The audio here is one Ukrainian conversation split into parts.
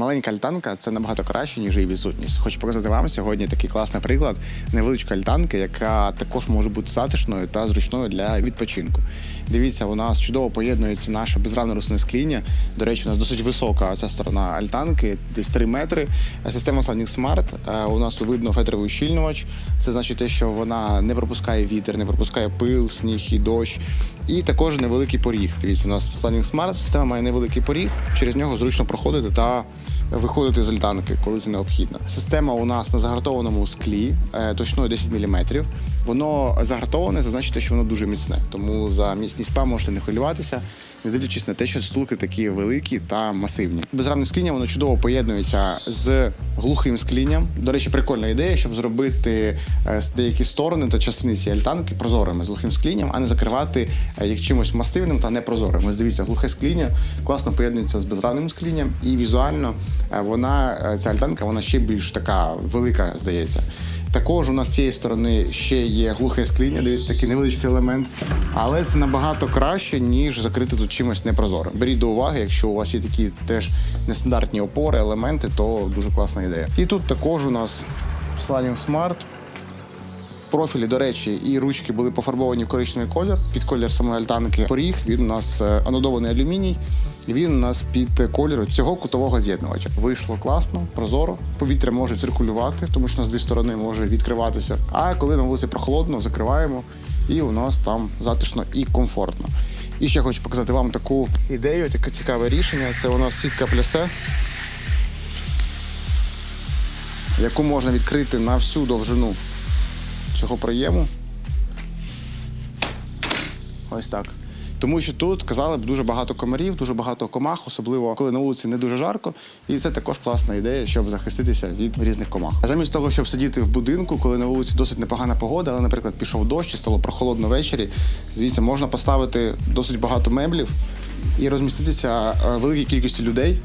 Маленька альтанка це набагато краще, ніж її відсутність. Хочу показати вам сьогодні такий класний приклад невеличкої альтанки, яка також може бути затишною та зручною для відпочинку. Дивіться, у нас чудово поєднується наше безравне рослинне скління. До речі, у нас досить висока ця сторона альтанки, десь 3 метри. Система Slanding Smart. Е, У нас тут видно фетровий ущільнювач. Це значить те, що вона не пропускає вітер, не пропускає пил, сніг і дощ. І також невеликий поріг. Дивіться, у нас Slanding Smart система має невеликий поріг, через нього зручно проходити та виходити з альтанки, коли це необхідно. Система у нас на загартованому склі е, точною 10 мм. Воно загартоване, те, що воно дуже міцне. Тому за міцність скла можете не хвилюватися, не дивлячись на те, що стулки такі великі та масивні. Безрамне скління воно чудово поєднується з глухим склінням. До речі, прикольна ідея, щоб зробити е, деякі сторони та частини цієї альтанки прозорими з глухим склінням, а не закривати е, їх чимось масивним та непрозорим. Ось дивіться, глухе скління класно поєднується з безрамним склінням, і візуально е, вона е, ця альтанка вона ще більш така велика, здається. Також у нас з цієї сторони ще є глухе скління, дивіться, такий невеличкий елемент. Але це набагато краще, ніж закрити тут чимось непрозорим. Беріть до уваги, якщо у вас є такі теж нестандартні опори, елементи, то дуже класна ідея. І тут також у нас Sliding Smart. Профілі, до речі, і ручки були пофарбовані в коричневий колір під колір самої альтанки. Поріг він у нас е, анодований алюміній. Він у нас під кольору цього кутового з'єднувача. Вийшло класно, прозоро. Повітря може циркулювати, тому що у нас дві сторони може відкриватися. А коли на вулиці прохолодно, закриваємо, і у нас там затишно і комфортно. І ще хочу показати вам таку ідею, таке цікаве рішення. Це у нас сітка плясе, яку можна відкрити на всю довжину цього проєму. Ось так. Тому що тут казали б дуже багато комарів, дуже багато комах, особливо коли на вулиці не дуже жарко. І це також класна ідея, щоб захиститися від різних комах. А замість того, щоб сидіти в будинку, коли на вулиці досить непогана погода, але, наприклад, пішов дощ і стало прохолодно ввечері, звісно, можна поставити досить багато меблів і розміститися е, великій кількості людей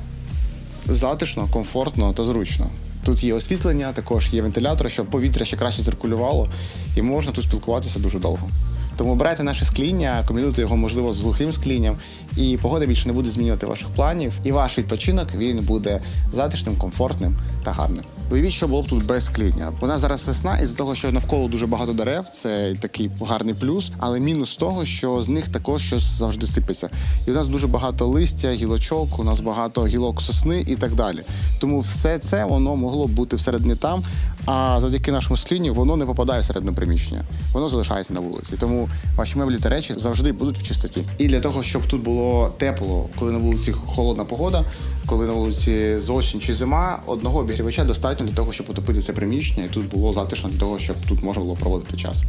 затишно, комфортно та зручно. Тут є освітлення, також є вентилятор, щоб повітря ще краще циркулювало, і можна тут спілкуватися дуже довго. Тому обирайте наше скління, комбінуйте його, можливо, з глухим склінням, і погода більше не буде змінювати ваших планів. І ваш відпочинок він буде затишним, комфортним та гарним. Уявіть, що було б тут без скління. У нас зараз весна, із-за того, що навколо дуже багато дерев, це такий гарний плюс, але мінус того, що з них також щось завжди сипеться. І у нас дуже багато листя, гілочок, у нас багато гілок сосни і так далі. Тому все це воно могло б бути всередині там, а завдяки нашому слінню воно не попадає всередину приміщення, воно залишається на вулиці. Тому ваші меблі та речі завжди будуть в чистоті. І для того, щоб тут було тепло, коли на вулиці холодна погода, коли на вулиці з осінь чи зима, одного обігрівача достатньо для того, щоб потопити це приміщення, і тут було затишно для того, щоб тут можна було проводити час.